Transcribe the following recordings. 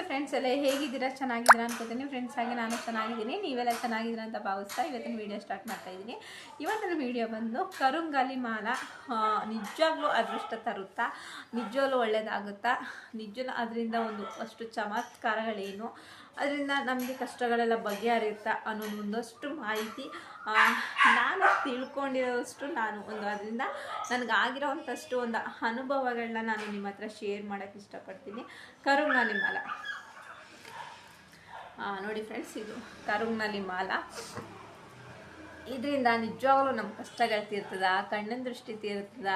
ನಮಸ್ತೆ ಫ್ರೆಂಡ್ಸ್ ಎಲ್ಲ ಹೇಗಿದ್ದೀರಾ? ಚೆನ್ನಾಗಿದ್ದೀರಾ ಅನ್ಕೋತೀನಿ. ಫ್ರೆಂಡ್ಸ್ ಹಾಗೆ ನಾನು ಚೆನ್ನಾಗಿದ್ದೀನಿ. ನೀವೆಲ್ಲ ಚೆನ್ನಾಗಿದ್ದೀರಾ ಅಂತ ಭಾವಿಸ್ತಾ ಇವತ್ತಿನ ವೀಡಿಯೋ ಸ್ಟಾರ್ಟ್ ಮಾಡ್ತಾ ಇದ್ದೀನಿ. ಇವತ್ತಿನ ವೀಡಿಯೋ ಬಂದು ಕರುಂಗಾಲಿ ಮಾಲ ನಿಜವಾಗ್ಲೂ ಅದೃಷ್ಟ ತರುತ್ತಾ? ನಿಜವಾಗ್ಲೂ ಒಳ್ಳೆಯದಾಗುತ್ತಾ ನಿಜ ಅದರಿಂದ ಒಂದು ಅಷ್ಟು ಚಮತ್ಕಾರಗಳೇನು? ಅದರಿಂದ ನಮಗೆ ಕಷ್ಟಗಳೆಲ್ಲ ಬಗೆಹರಿಯುತ್ತಾ ಅನ್ನೋ ಒಂದಷ್ಟು ಮಾಹಿತಿ ನಾನು ತಿಳ್ಕೊಂಡಿರೋಷ್ಟು ನಾನು ಒಂದು ಅದರಿಂದ ನನಗಾಗಿರೋವಂಥಷ್ಟು ಒಂದು ಅನುಭವಗಳನ್ನ ನಾನು ನಿಮ್ಮ ಹತ್ರ ಶೇರ್ ಮಾಡೋಕ್ಕೆ ಇಷ್ಟಪಡ್ತೀನಿ. ಕರುಂಗಾಲಿ ಮಾಲ. ನೋಡಿ ಫ್ರೆಂಡ್ಸ್ ಇದು ಕರುಂಗ್ನಲ್ಲಿ ಮಾಲ. ಇದರಿಂದ ನಿಜವಾಗ್ಲೂ ನಮ್ಮ ಕಷ್ಟಗಳು ತೀರ್ತದ, ಕಣ್ಣಿನ ದೃಷ್ಟಿ ತೀರ್ತದ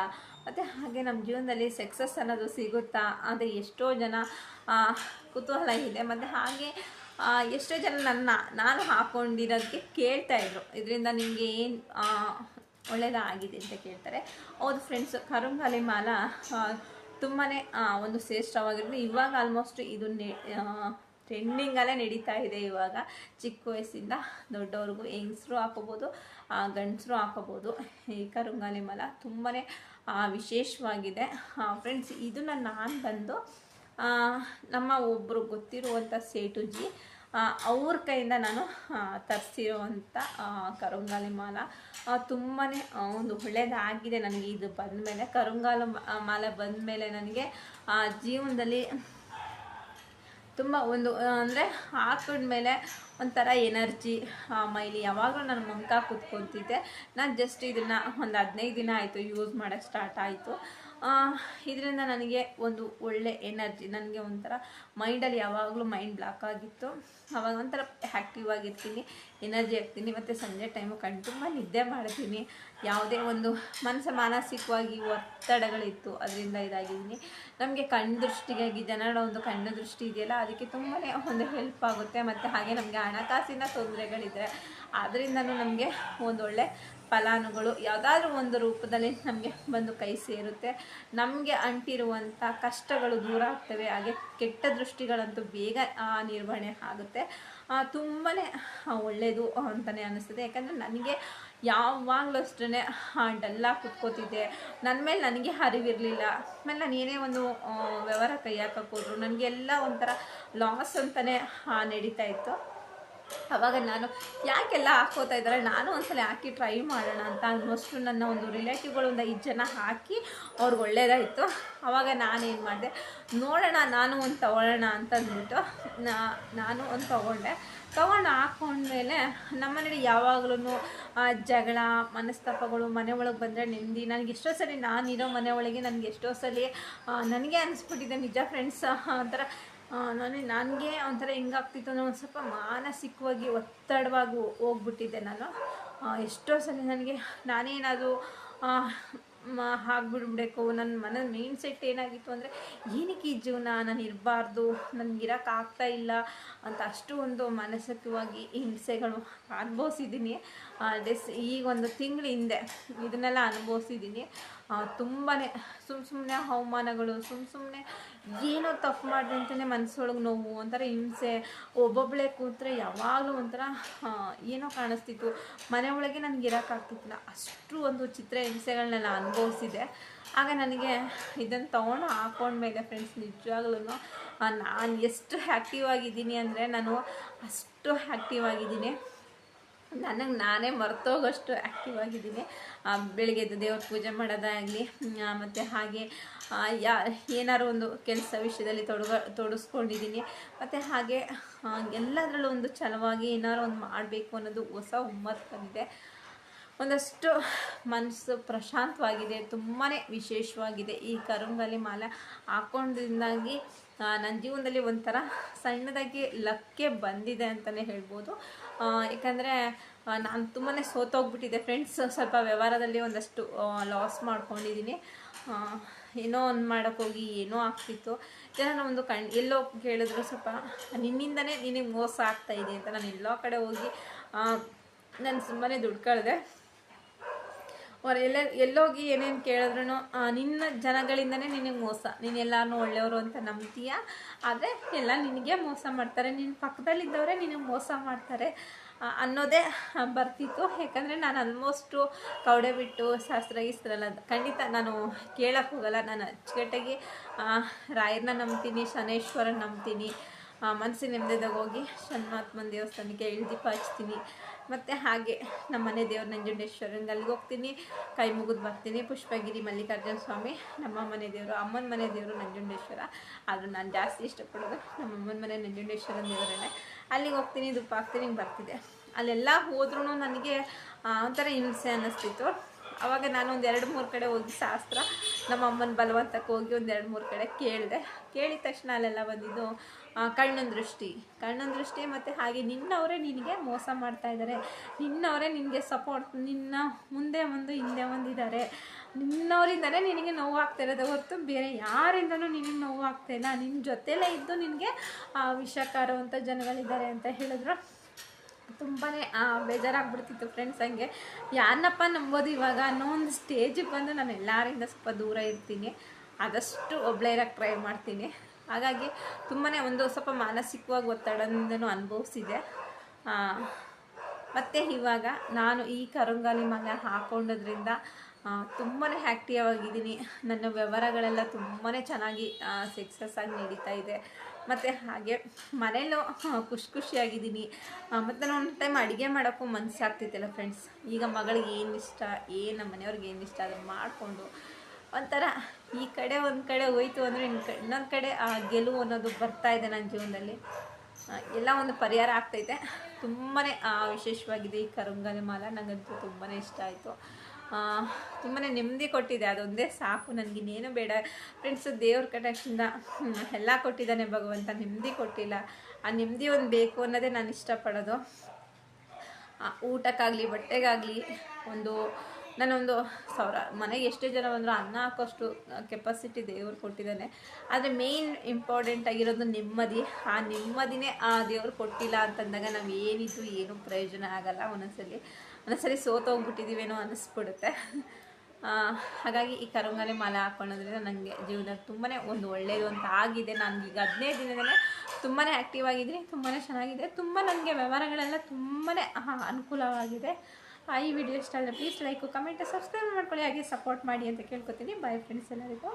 ಮತ್ತು ಹಾಗೆ ನಮ್ಮ ಜೀವನದಲ್ಲಿ ಸಕ್ಸಸ್ ಅನ್ನೋದು ಸಿಗುತ್ತಾ? ಅಂತ ಎಷ್ಟೋ ಜನ ಕುತೂಹಲ ಇದೆ. ಮತ್ತು ಹಾಗೆ ಎಷ್ಟೋ ಜನ ನನ್ನ, ನಾನು ಹಾಕ್ಕೊಂಡಿರೋದಕ್ಕೆ ಕೇಳ್ತಾ ಇದ್ರು. ಇದರಿಂದ ನಿಮಗೆ ಏನು ಒಳ್ಳೆಯದಾಗಿದೆ ಅಂತ ಕೇಳ್ತಾರೆ. ಹೌದು ಫ್ರೆಂಡ್ಸ್ ಕರುಂಗಾಲಿ ಮಾಲ ತುಂಬಾ ಒಂದು ಶ್ರೇಷ್ಠವಾಗಿರೋದು. ಇವಾಗ ಆಲ್ಮೋಸ್ಟ್ ಇದು ನೆ ಟ್ರೆಂಡಿಂಗಲ್ಲೇ ನಡೀತಾ ಇದೆ ಇವಾಗ. ಚಿಕ್ಕ ವಯಸ್ಸಿಂದ ದೊಡ್ಡವ್ರಿಗೂ ಹೆಂಗಸರು ಹಾಕೋಬೋದು ಗಂಡಸರು ಹಾಕೋಬೋದು ಈ ಕರುಂಗಾಲಿ ಮಾಲ ತುಂಬಾ ವಿಶೇಷವಾಗಿದೆ. ಫ್ರೆಂಡ್ಸ್ ಇದನ್ನು ನಾನು ಬಂದು ನಮ್ಮ ಒಬ್ಬರು ಗೊತ್ತಿರುವಂಥ ಸೇಟುಜಿ ಅವ್ರ ಕೈಯಿಂದ ನಾನು ತರಿಸಿರುವಂಥ ಕರುಂಗಾಲಿ ಮಾಲ. ತುಂಬಾ ಒಂದು ಒಳ್ಳೆಯದಾಗಿದೆ ನನಗೆ ಇದು ಬಂದಮೇಲೆ. ಕರುಂಗಾಲ ಮಾಲೆ ಬಂದ ಮೇಲೆ ನನಗೆ ಜೀವನದಲ್ಲಿ ತುಂಬ ಒಂದು, ಅಂದರೆ ಹಾಕೊಂಡ್ಮೇಲೆ ಒಂಥರ ಎನರ್ಜಿ ಮೈಲಿ ಯಾವಾಗಲೂ ನಾನು ಮಮತಾ ಕೂತ್ಕೊತಿದ್ದೆ ನಾನು ಜಸ್ಟ್ ಇದನ್ನು ಒಂದು ಹದಿನೈದು ದಿನ ಆಯಿತು ಯೂಸ್ ಮಾಡೋಕ್ಕೆ ಸ್ಟಾರ್ಟ್ ಆಯಿತು. ಇದರಿಂದ ನನಗೆ ಒಂದು ಒಳ್ಳೆ ಎನರ್ಜಿ, ನನಗೆ ಒಂಥರ ಮೈಂಡಲ್ಲಿ ಯಾವಾಗಲೂ ಮೈಂಡ್ ಬ್ಲಾಕ್ ಆಗಿತ್ತು. ಆವಾಗ ಒಂಥರ ಆ್ಯಕ್ಟಿವ್ ಆಗಿರ್ತೀನಿ. ಎನರ್ಜಿ ಆಗ್ತೀನಿ, ಮತ್ತು ಸಂಜೆ ಟೈಮು ಕಣ್ ತುಂಬ ನಿದ್ದೆ ಮಾಡ್ತೀನಿ. ಯಾವುದೇ ಒಂದು ಮನಸ್ಸು ಮಾನಸಿಕವಾಗಿ ಒತ್ತಡಗಳಿತ್ತು, ಅದರಿಂದ ಇದಾಗಿದ್ದೀನಿ. ನಮಗೆ ಕಣ್ಣು ದೃಷ್ಟಿಗಾಗಿ ಜನರ ಒಂದು ಕಣ್ಣು ದೃಷ್ಟಿ ಇದೆಯಲ್ಲ, ಅದಕ್ಕೆ ತುಂಬಾ ಒಂದು ಹೆಲ್ಪ್ ಆಗುತ್ತೆ. ಮತ್ತು ಹಾಗೆ ನಮಗೆ ಹಣಕಾಸಿನ ತೊಂದರೆಗಳಿದ್ರೆ ಅದರಿಂದನೂ ನಮಗೆ ಒಂದೊಳ್ಳೆ ಫಲಾನುಗಳು ಯಾವುದಾದ್ರೂ ಒಂದು ರೂಪದಲ್ಲಿ ನಮಗೆ ಬಂದು ಕೈ ಸೇರುತ್ತೆ. ನಮಗೆ ಅಂಟಿರುವಂಥ ಕಷ್ಟಗಳು ದೂರ ಆಗ್ತವೆ, ಹಾಗೆ ಕೆಟ್ಟ ದೃಷ್ಟಿಗಳಂತೂ ಬೇಗ ನಿರ್ವಹಣೆ ಆಗುತ್ತೆ. ತುಂಬಾ ಒಳ್ಳೆಯದು ಅಂತಲೇ ಅನ್ನಿಸ್ತದೆ. ಯಾಕಂದರೆ ನನಗೆ ಯಾವಾಗಲೂ ಅಷ್ಟೇ ಡಲ್ಲಾಗಿ ಕುತ್ಕೋತಿದ್ದೆ. ನನ್ನ ಮೇಲೆ ನನಗೆ ಅರಿವಿರಲಿಲ್ಲ. ಆಮೇಲೆ ನಾನು ಏನೇ ಒಂದು ವ್ಯವಹಾರ ಕೈ ಹೋದ್ರು ನನಗೆಲ್ಲ ಒಂಥರ ಲಾಸ್ ಅಂತಲೇ ನಡೀತಾ ಇತ್ತು. ಅವಾಗ ನಾನು ಯಾಕೆಲ್ಲ ಹಾಕೋತಾ ಇದ್ದಾರೆ? ನಾನು ಒಂದ್ಸಲ ಹಾಕಿ ಟ್ರೈ ಮಾಡೋಣ ಅಂತ ಅನ್ನೋಷ್ಟು ನನ್ನ ಒಂದು ರಿಲೇಟಿವ್ಗಳು ಒಂದು ಐದು ಜನ ಹಾಕಿ ಅವ್ರಿಗೆ ಒಳ್ಳೇದಾಯಿತು. ಅವಾಗ ನಾನೇನು ಮಾಡಿದೆ, ನೋಡೋಣ ನಾನು ಒಂದು ತಗೊಳ್ಳೋಣ ಅಂತ ಅಂದ್ಬಿಟ್ಟು ನಾ- ನಾನು ಒಂದು ತೊಗೊಂಡೆ. ತೊಗೊಂಡು ಹಾಕೊಂಡ್ಮೇಲೆ ನಮ್ಮನೇಲಿ ಯಾವಾಗಲೂ ಜಗಳ, ಮನಸ್ತಾಪಗಳು, ಮನೆ ಒಳಗೆ ಬಂದರೆ ನೆಮ್ಮದಿ. ನನಗೆ ಎಷ್ಟೋ ಸಲ ನಾನಿರೋ ಮನೆ ಒಳಗೆ ನನಗೆ ಎಷ್ಟೋ ಸಲ ನನಗೆ ಅನಿಸ್ಬಿಟ್ಟಿದೆ, ನಿಜ ಫ್ರೆಂಡ್ಸ್ ಒಂಥರ ನನಗೆ ನನಗೆ ಒಂಥರ ಹೆಂಗಾಗ್ತಿತ್ತು ಅಂದರೆ ಒಂದು ಸ್ವಲ್ಪ ಮಾನಸಿಕವಾಗಿ ಒತ್ತಡವಾಗಿ ಹೋಗ್ಬಿಟ್ಟಿದ್ದೆ ನಾನು. ಎಷ್ಟೋ ಸಲ ನನಗೆ ನಾನೇನಾದರೂ ಆಗ್ಬಿಡ್ಬೇಕು ನನ್ನ ಮನ ಮೈಂಡ್ ಸೆಟ್ ಏನಾಗಿತ್ತು ಅಂದರೆ, ಏನಕ್ಕೆ ಈ ಜೀವನ ನಾನು ಇರಬಾರ್ದು ನನಗಿರೋಕೆ ಆಗ್ತಾ ಇಲ್ಲ ಅಂತ ಅಷ್ಟು ಒಂದು ಮಾನಸಿಕವಾಗಿ ಹಿಂಸೆಗಳು ಅನುಭವಿಸಿದ್ದೀನಿ. ಡೆಸ್ ಈಗ ಒಂದು ತಿಂಗಳ ಹಿಂದೆ ಇದನ್ನೆಲ್ಲ ಅನುಭವಿಸಿದ್ದೀನಿ. ತುಂಬಾ ಸುಮ್ಮ ಸುಮ್ಮನೆ ಅವಮಾನಗಳು ಸುಮ್ಮ ಸುಮ್ಮನೆ ಏನೋ ತಪ್ಪು ಮಾಡಿದೆ ಅಂತಲೇ ಮನಸ್ಸೊಳಗೆ ನೋವು, ಒಂಥರ ಹಿಂಸೆ. ಒಬ್ಬೊಬ್ಬಳೇ ಕೂತ್ರೆ ಯಾವಾಗಲೂ ಒಂಥರ ಏನೋ ಕಾಣಿಸ್ತಿತ್ತು. ಮನೆ ಒಳಗೆ ನನಗೆ ಇರೋಕ್ಕಾಗ್ತಿತ್ತಿಲ್ಲ ಅಷ್ಟು ಒಂದು ಚಿತ್ರ ಹಿಂಸೆಗಳನ್ನೆಲ್ಲ ಅನುಭವಿಸಿದೆ. ಆಗ ನನಗೆ ಇದನ್ನು ತೊಗೊಂಡು ಹಾಕೊಂಡ್ಮೇಲೆ ಫ್ರೆಂಡ್ಸ್ ನಿಜವಾಗ್ಲೂ ನಾನು ಎಷ್ಟು ಆ್ಯಕ್ಟಿವ್ ಆಗಿದ್ದೀನಿ ಅಂದರೆ ನಾನು ಅಷ್ಟು ಆ್ಯಕ್ಟಿವ್ ಆಗಿದ್ದೀನಿ. ನನಗೆ ನಾನೇ ಮರ್ತೋಗೋಷ್ಟು ಆ್ಯಕ್ಟಿವ್ ಆಗಿದ್ದೀನಿ. ಆ, ಬೆಳಿಗ್ಗೆ ಎದ್ದು ದೇವ್ರ ಪೂಜೆ ಮಾಡೋದಾಗಲಿ ಮತ್ತು ಹಾಗೆ ಯಾ ಏನಾದ್ರು ಒಂದು ಕೆಲಸ ವಿಷಯದಲ್ಲಿ ತೊಡಗ ತೊಡಸ್ಕೊಂಡಿದ್ದೀನಿ. ಮತ್ತು ಹಾಗೆ ಎಲ್ಲದರಲ್ಲೂ ಒಂದು ಛಲವಾಗಿ ಏನಾದ್ರು ಒಂದು ಮಾಡಬೇಕು ಅನ್ನೋದು ಹೊಸ ಹುಮ್ಮತ್ ಬಂದಿದೆ. ಒಂದಷ್ಟು ಮನಸ್ಸು ಪ್ರಶಾಂತವಾಗಿದೆ ತುಂಬಾ ವಿಶೇಷವಾಗಿದೆ. ಈ ಕರುಂಗಲಿ ಮಾಲೆ ಹಾಕೊಂಡಿದ್ದಾಗಿ ನನ್ನ ಜೀವನದಲ್ಲಿ ಒಂಥರ ಸಣ್ಣದಾಗಿ ಲಕ್ಕೆ ಬಂದಿದೆ ಅಂತಲೇ ಹೇಳ್ಬೋದು. ಯಾಕಂದರೆ ನಾನು ತುಂಬಾ ಸೋತೋಗ್ಬಿಟ್ಟಿದ್ದೆ ಫ್ರೆಂಡ್ಸ್ ಸ್ವಲ್ಪ ವ್ಯವಹಾರದಲ್ಲಿ ಒಂದಷ್ಟು ಲಾಸ್ ಮಾಡ್ಕೊಂಡಿದ್ದೀನಿ ಏನೋ ಒಂದು ಮಾಡೋಕ್ಕೋಗಿ ಏನೋ ಆಗ್ತಿತ್ತು. ಜನ ಒಂದು ಕಣ್, ಎಲ್ಲೋ ಕೇಳಿದ್ರು ಸ್ವಲ್ಪ, ನಿನ್ನಿಂದನೇ ನಿನಗೆ ಮೋಸ ಆಗ್ತಾಯಿದೆ ಅಂತ. ನಾನು ಎಲ್ಲೋ ಕಡೆ ಹೋಗಿ ನಾನು ಸುಮ್ಮನೆ ದುಡ್ಡು ಅವ್ರು ಎಲ್ಲ, ಎಲ್ಲೋಗಿ ಏನೇನು ಕೇಳಿದ್ರು ನಿನ್ನ ಜನಗಳಿಂದನೇ ನಿನಗೆ ಮೋಸ. ನೀನು ಎಲ್ಲಾನು ಒಳ್ಳೆಯವರು ಅಂತ ನಂಬ್ತೀಯ. ಆದರೆ ಎಲ್ಲ ನಿನಗೆ ಮೋಸ ಮಾಡ್ತಾರೆ. ನಿನ್ನ ಪಕ್ಕದಲ್ಲಿದ್ದವರೇ ನಿನಗೆ ಮೋಸ ಮಾಡ್ತಾರೆ ಅನ್ನೋದೇ ಬರ್ತಿತ್ತು. ಯಾಕಂದರೆ ನಾನು ಆಲ್ಮೋಸ್ಟು ಕೌಡೆ ಬಿಟ್ಟು ಶಾಸ್ತ್ರ ಗೀಸ್ತ್ರಲ್ಲ ಖಂಡಿತ ನಾನು ಕೇಳಕ್ಕೆ ಹೋಗಲ್ಲ. ನಾನು ಅಚ್ಚುಕಟ್ಟಾಗಿ ರಾಯರನ್ನ ನಂಬ್ತೀನಿ, ಶನೇಶ್ವರನ ನಂಬ್ತೀನಿ ಮನಸ್ಸಿನ ನೆಮ್ಮದಿದಾಗ ಹೋಗಿ ಶನ್ಮಾತ್ಮನ ದೇವಸ್ಥಾನಕ್ಕೆ ಇಳ್ದೀಪ ಹಚ್ತೀನಿ ಮತ್ತು ಹಾಗೆ ನಮ್ಮ ಮನೆ ದೇವ್ರು ನಂಜುಂಡೇಶ್ವರಂಗೆ ಅಲ್ಲಿಗೆ ಹೋಗ್ತೀನಿ. ಕೈ ಮುಗಿದು ಬರ್ತೀನಿ. ಪುಷ್ಪಗಿರಿ ಮಲ್ಲಿಕಾರ್ಜುನ ಸ್ವಾಮಿ, ನಮ್ಮ ಮನೆ ದೇವರು, ಅಮ್ಮನ ಮನೆ ದೇವರು ನಂಜುಂಡೇಶ್ವರ. ಆದರೂ ನಾನು ಜಾಸ್ತಿ ಇಷ್ಟಪಡೋದು ನಮ್ಮ ಅಮ್ಮನ ಮನೆ ನಂಜುಂಡೇಶ್ವರನ ದೇವರೇ ಅಲ್ಲಿಗೆ ಹೋಗ್ತೀನಿ ದುಪ್ಪ ಹಾಕ್ತೀನಿ, ಹಿಂಗೆ ಬರ್ತಿದ್ದೆ ಅಲ್ಲೆಲ್ಲ ಹೋದ್ರೂ ನನಗೆ ಒಂಥರ ಹಿಂಸೆ ಅನ್ನಿಸ್ತಿತ್ತು. ಆವಾಗ ನಾನು ಒಂದು ಎರಡು ಮೂರು ಕಡೆ ಹೋಗಿ ಶಾಸ್ತ್ರ ನಮ್ಮ ಅಮ್ಮನ ಬಲವಂತಕ್ಕೆ ಹೋಗಿ ಒಂದು ಎರಡು ಮೂರು ಕಡೆ ಕೇಳಿದೆ. ಕೇಳಿದ ತಕ್ಷಣ ಅಲ್ಲೆಲ್ಲ ಬಂದಿದ್ದು ಕಣ್ಣನ ದೃಷ್ಟಿ. ಕಣ್ಣನ ದೃಷ್ಟಿ ಮತ್ತು ಹಾಗೆ ನಿನ್ನವರೇ ನಿನಗೆ ಮೋಸ ಮಾಡ್ತಾ ಇದ್ದಾರೆ ನಿನ್ನವರೇ ನಿನಗೆ ಸಪೋರ್ಟ್ ನಿನ್ನ ಮುಂದೆ ಒಂದು, ಹಿಂದೆ ಒಂದಿದ್ದಾರೆ ನಿನ್ನವರಿಂದಲೇ ನಿನಗೆ ನೋವು ಆಗ್ತಾ ಇರೋದು. ಹೊರತು ಬೇರೆ ಯಾರಿಂದನೂ ನಿನಗೆ ನೋವು ಆಗ್ತಾ ಇಲ್ಲ. ನಿನ್ನ ಜೊತೆಲೇ ಇದ್ದು ನಿನಗೆ ವಿಷಕಾರುವಂಥ ಜನಗಳಿದ್ದಾರೆ ಅಂತ ಹೇಳಿದ್ರು. ತುಂಬಾ ಬೇಜಾರಾಗ್ಬಿಡ್ತಿತ್ತು ಫ್ರೆಂಡ್ಸ್ ಹಂಗೆ. ಯಾರನ್ನಪ್ಪ ನಂಬೋದು ಇವಾಗ ಅನ್ನೋ ಒಂದು ಸ್ಟೇಜಿಗೆ ಬಂದು ನಾನು ಎಲ್ಲರಿಂದ ಸ್ವಲ್ಪ ದೂರ ಇರ್ತೀನಿ. ಆದಷ್ಟು ಒಬ್ಬಳೇ ಇರೋಕ್ಕೆ ಟ್ರೈ ಮಾಡ್ತೀನಿ. ಹಾಗಾಗಿ ತುಂಬಾ ಒಂದು ಸ್ವಲ್ಪ ಮಾನಸಿಕವಾಗಿ ಒತ್ತಡದಿಂದನೂ ಅನುಭವಿಸಿದೆ. ಮತ್ತು ಇವಾಗ ನಾನು ಈ ಕರಂಗಾಲಿ ಮಗ ಹಾಕೊಂಡೋದ್ರಿಂದ ತುಂಬಾ ಆ್ಯಕ್ಟಿವ್ ಆಗಿದ್ದೀನಿ. ನನ್ನ ವ್ಯವಹಾರಗಳೆಲ್ಲ ತುಂಬಾ ಚೆನ್ನಾಗಿ ಸಕ್ಸಸ್ ಆಗಿ ನಡೀತಾ ಇದೆ. ಮತ್ತು ಹಾಗೆ ಮನೇಲೂ ಖುಷಿ ಖುಷಿಯಾಗಿದ್ದೀನಿ. ಮತ್ತು ನಾನು ಒಂದು ಟೈಮ್ ಅಡುಗೆ ಮಾಡೋಕ್ಕೂ ಮನಸ್ಸಾಗ್ತಿತ್ತಲ್ಲ ಫ್ರೆಂಡ್ಸ್ ಈಗ ಮಗಳಿಗೆ ಏನು ಇಷ್ಟ, ಏನು ನಮ್ಮ ಮನೆಯವ್ರಿಗೆ ಏನು ಇಷ್ಟ ಅದನ್ನು ಮಾಡಿಕೊಂಡು ಒಂಥರ ಈ ಕಡೆ ಒಂದು ಕಡೆ ಹೋಯ್ತು ಅಂದರೆ ಇನ್ನು ಇನ್ನೊಂದು ಕಡೆ ಆ ಗೆಲುವು ಅನ್ನೋದು ಬರ್ತಾ ಇದೆ ನನ್ನ ಜೀವನದಲ್ಲಿ. ಎಲ್ಲ ಒಂದು ಪರಿಹಾರ ಆಗ್ತೈತೆ. ತುಂಬಾ ವಿಶೇಷವಾಗಿದೆ ಈ ಕರುಂಗನೆ ಮಾಲ. ನನಗಂತೂ ತುಂಬಾ ಇಷ್ಟ ಆಯಿತು. ತುಂಬಾ ನೆಮ್ಮದಿ ಕೊಟ್ಟಿದೆ. ಅದೊಂದೇ ಸಾಕು. ನನಗಿನ್ನೇನು ಬೇಡ. ಫ್ರೆಂಡ್ಸು ದೇವ್ರ ಕಟಾಕ್ಷಿಂದ ಹ್ಮ್, ಎಲ್ಲ ಕೊಟ್ಟಿದ್ದಾನೆ ಭಗವಂತ. ನೆಮ್ಮದಿ ಕೊಟ್ಟಿಲ್ಲ. ಆ ನೆಮ್ಮದಿ ಒಂದು ಬೇಕು ಅನ್ನೋದೇ ನಾನು ಇಷ್ಟಪಡೋದು. ಊಟಕ್ಕಾಗಲಿ ಬಟ್ಟೆಗಾಗಲಿ ಒಂದು ನಾನೊಂದು ಸಾವಿರ ಮನೆಗೆ ಎಷ್ಟೇ ಜನ ಬಂದರೂ ಅನ್ನ ಹಾಕೋಷ್ಟು ಕೆಪಾಸಿಟಿ ದೇವ್ರು ಕೊಟ್ಟಿದ್ದಾನೆ. ಆದರೆ ಮೇಯ್ನ್ ಇಂಪಾರ್ಟೆಂಟ್ ಆಗಿರೋದು ನೆಮ್ಮದಿ. ಆ ನೆಮ್ಮದಿನೇ ಆ ದೇವ್ರು ಕೊಟ್ಟಿಲ್ಲ ಅಂತಂದಾಗ ನಾವು ಏನಿದ್ದು ಏನೂ ಪ್ರಯೋಜನ ಆಗಲ್ಲ ಒಂದೊಂದ್ಸಲಿ. ಒಂದೊಂದ್ಸಲಿ ಸೋತೋಗ್ಬಿಟ್ಟಿದ್ದೀವೇನೋ ಅನ್ನಿಸ್ಬಿಡುತ್ತೆ. ಹಾಗಾಗಿ ಈ ಕರುಂಗಲೆ ಮಾಲೆ ಹಾಕೊಳ್ಳೋದ್ರಿಂದ ನನಗೆ ಜೀವನದಲ್ಲಿ ತುಂಬಾ ಒಂದು ಒಳ್ಳೆಯದು ಅಂತ ಆಗಿದೆ. ನಾನು ಈಗ ಹದಿನೈದು ದಿನದಲ್ಲೇ ತುಂಬಾ ಆ್ಯಕ್ಟಿವ್ ಆಗಿದ್ದೀನಿ ತುಂಬಾ ಚೆನ್ನಾಗಿದೆ, ತುಂಬ ನನಗೆ ವ್ಯವಹಾರಗಳೆಲ್ಲ ತುಂಬಾ ಅನುಕೂಲವಾಗಿದೆ. ಈ ವಿಡಿಯೋ ಇಷ್ಟ ಆದರೆ ಪ್ಲೀಸ್ ಲೈಕು ಕಮೆಂಟ್ ಸಬ್ಸ್ಕ್ರೈಬ್ ಮಾಡ್ಕೊಳ್ಳಿ. ಹಾಗೆ ಸಪೋರ್ಟ್ ಮಾಡಿ ಅಂತ ಕೇಳ್ಕೊತೀನಿ. ಬಾಯ್ ಫ್ರೆಂಡ್ಸ್ ಎಲ್ಲರಿಗೂ.